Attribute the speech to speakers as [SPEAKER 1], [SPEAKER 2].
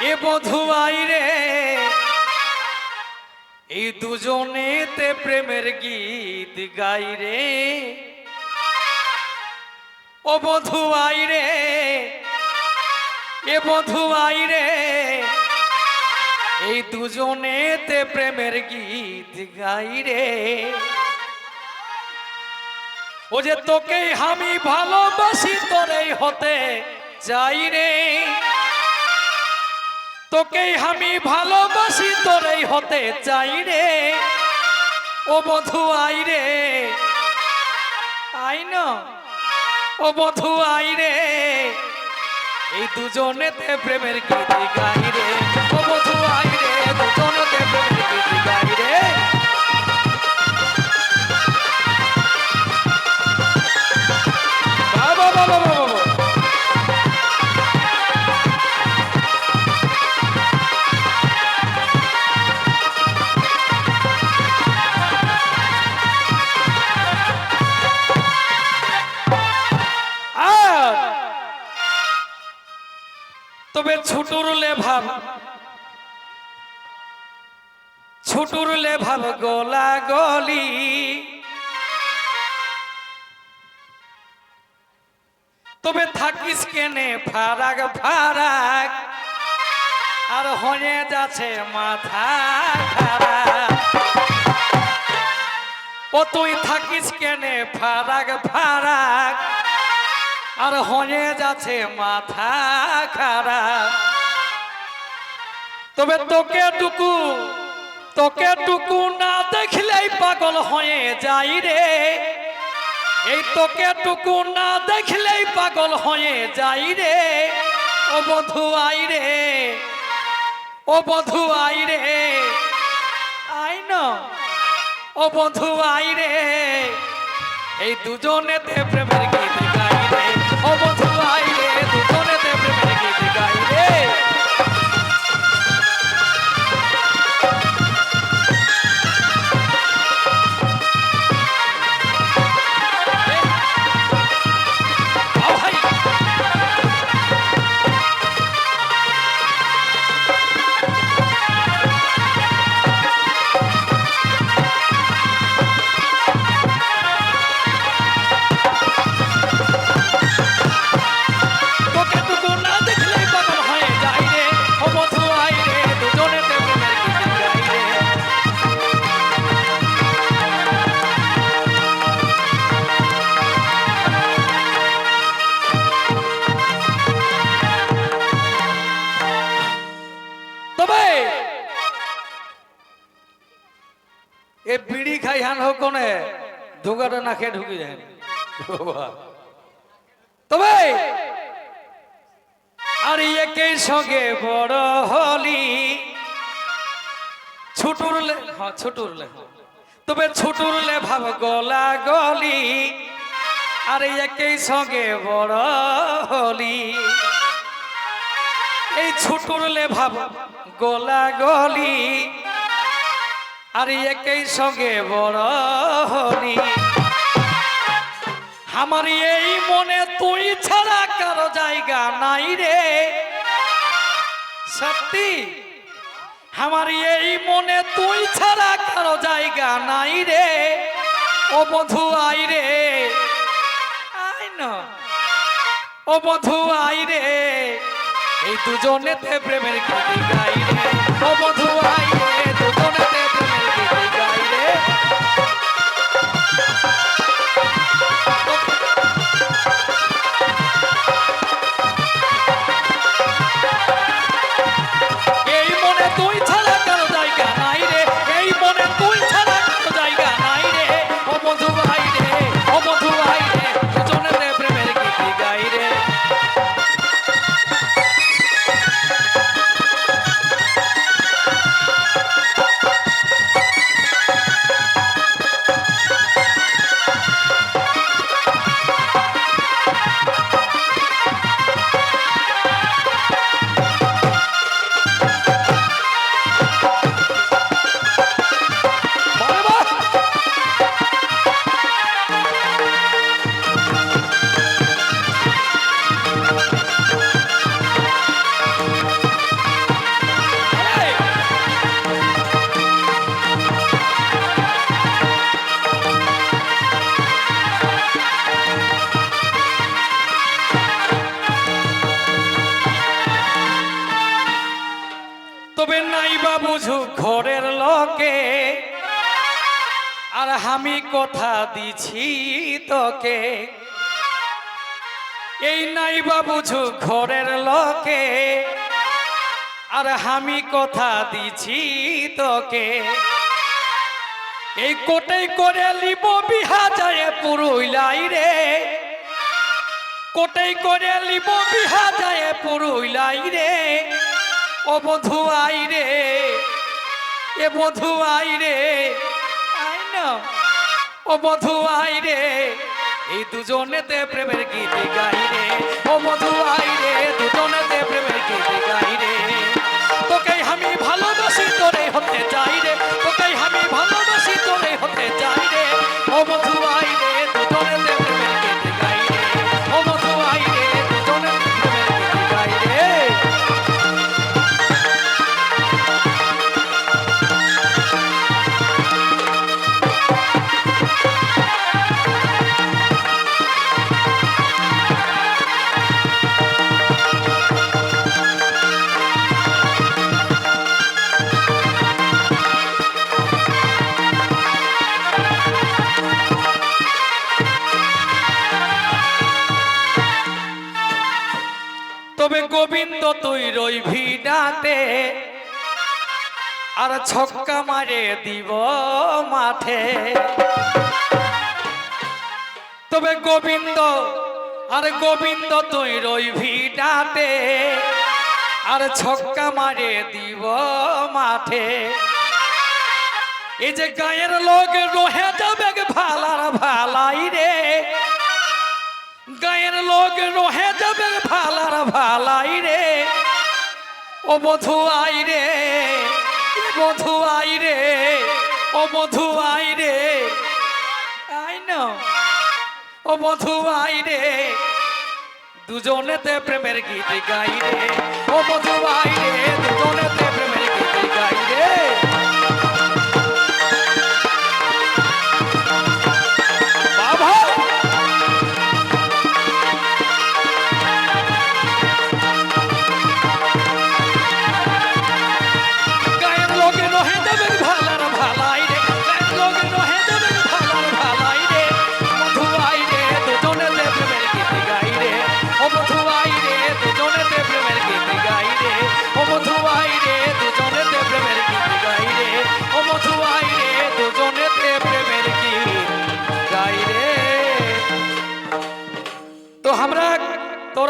[SPEAKER 1] এ বধু আইরে এই দুজনেতে প্রেমের গীত গাইরে ও বধু আইরে এ বধু আইরে এই দুজনেতে প্রেমের গীত গাইরে ও যে তোকেই আমি ভালোবাসি, তোরেই হতে চাই রে। তোকেই আমি ভালোবাসি, তোরেই হতে চাই রে। ও বধু আই রে। আই ন। ও বধু আই রে। এই দুজনেতে প্রেমের গীতি গাই রে। তবে ছুটুরলে ভাব ছুটুরলে ভাব গোলা গলি। তবে থাকিস কেনে ফারাক ফারাক, আর হয়ে যাচ্ছে মাথা খারাপ। ও তুই থাকিস কেনে ফারাক ফারাক আর হয়ে যাচ্ছে মাথা খারাপ। তবে তোকে টুকু তোকে টুকু না দেখলেই পাগল হয়ে যাই রে। এই তোকে টুকু না দেখলেই পাগল হয়ে যাই রে। ও বধু আই রে, ও বধু আই রে। আই না, ও বধু আই রে। এই দুজনেতে প্রেমের গীত ও এ বিড়ি খাই হান হোক কোনে? ধুকাটা না খেয়ে ঢুকি যায়। তবে আর একই সঙ্গে বড় হলি। ছুটুরলে হ্যাঁ ছুটুরলে তবে ছুটুরলে ভাব গলা গলি। আর একই সঙ্গে বড় হলি। এই ছুটুরলে ভাব গলা গলি। আর একই সঙ্গে বড় আমার এই মনে তুই ছাড়া কারও জায়গা নাই রে। সত্যি? আমার এই মনে তুই ছাড়া কারও জায়গা নাই রে। ও বধু আই রে। ও বধু আই রে। এই দুজনেতে প্রেমের গাই রে। ও বধু আই লোকে আর আমি কথা দিছি তোকে। এই নাই বা বুঝু ঘরের লোকে। আর আমি কথা দিছি তোকে। এই কোটাই করে লিব বিহা যায় পুরুইলাই রে। কোটাই করে লিব বিহা যায় পুরুইলাই রে। ও বধু আই রে। এ বধু আই রে। আই না। ও বধু আই রে। এই দুজনেতে প্রেমের গীত গাই রে। ও বধু আই রে দুজনে দুজনেতে প্রেমের গীত গাই রে। তোকে আমি ভালোবাসি, তোরে হতে চাই রে। তোকে আমি ভালোবাসি, তোরে হতে চাই রে। ও বধু আই রে গোবিন্দ তুই রইভি ডাতে। আর ছক্কা মারে দিব মাঠে। তবে গোবিন্দ, আর গোবিন্দ তুই রইভি ডাতে। আর ছক্কা মারে দিব মাঠে। এই যে গায়ের লোক রহে যাবে ভালার ভালাই রে। গায়ের লোক রহে যাবে ভালার ভালাই রে। ও বধু আই রে, বধু আই রে, ও বধু আই রে। আই না, ও বধু আই রে। দুজনেতে প্রেমের গীত গাই রে। ও বধু আই রে, দুজনেতে প্রেমের আমরা